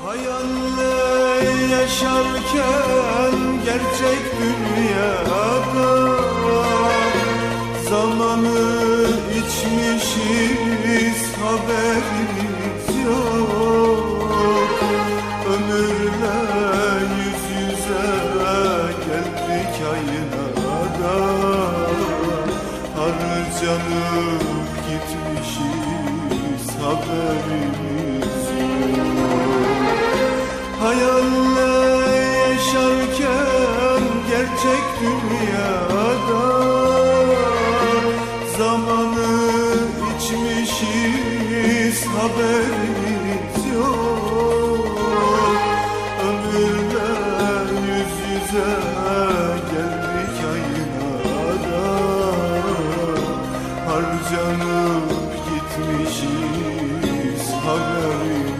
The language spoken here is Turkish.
Hayalle yaşarken gerçek dünyada Zamanı içmişiz haberimiz yok. Ömürle yüz yüze geldik aynada Harcanıp gitmişiz haberimiz gerçek dünyada. Zamanı içmişiz haberimiz yok. Ömürler yüz yüze geldik aynada Harcanıp gitmişiz haberimiz